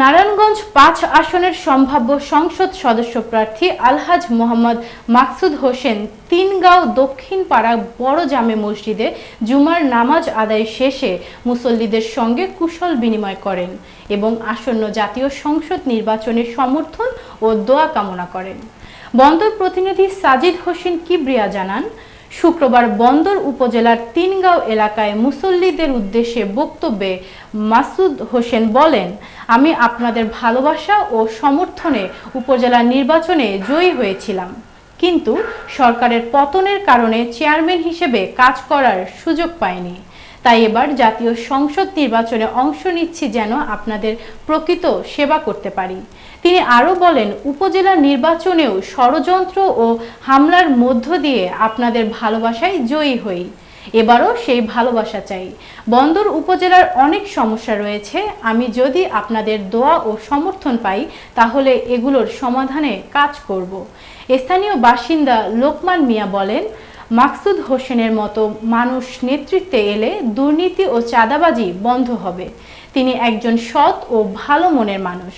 নারায়ণগঞ্জ পাঁচ আসনের সম্ভাব্য সংসদ সদস্য প্রার্থী আলহাজ মোহাম্মদ মাকসুদ হোসেন তিনগাঁও দক্ষিণ পাড়া বড় জামে মসজিদে জুমার নামাজ আদায় শেষে মুসল্লিদের সঙ্গে কুশল বিনিময় করেন এবং আসন্ন জাতীয় সংসদ নির্বাচনের সমর্থন ও দোয়া কামনা করেন। বন্দর প্রতিনিধি সাজিদ হোসেন কিবরিয়া জানান শুক্রবার বন্দর উপজেলার তিনগাঁও এলাকায় মুসল্লিদের উদ্দেশ্যে বক্তব্যে মাসুদ হোসেন বলেন, আমি আপনাদের ভালোবাসা ও সমর্থনে উপজেলা নির্বাচনে জয়ী হয়েছিলাম। কিন্তু সরকারের পতনের কারণে চেয়ারম্যান হিসেবে কাজ করার সুযোগ পাইনি। তাই এবার জাতীয় সংসদ নির্বাচনে অংশ নিচ্ছি যেন আপনাদের প্রকৃত সেবা করতে পারি। তিনি আরও বলেন, উপজেলা নির্বাচনেও ষড়যন্ত্র ও হামলার মধ্য দিয়ে আপনাদের ভালোবাসায় জয়ী হই। এবারও সেই ভালোবাসা চাই। বন্দর উপজেলার অনেক সমস্যা রয়েছে। আমি যদি আপনাদের দোয়া ও সমর্থন পাই, তাহলে এগুলোর সমাধানে কাজ করব। স্থানীয় বাসিন্দা লোকমান মিয়া বলেন মাকসুদ হোসেনের মতো মানুষ নেতৃত্বে এলে দুর্নীতি ও চাঁদাবাজি বন্ধ হবে। তিনি একজন সৎ ও ভালো মনের মানুষ।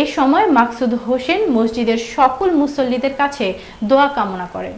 এ সময় মাকসুদ হোসেন মসজিদের সকল মুসল্লিদের কাছে দোয়া কামনা করেন।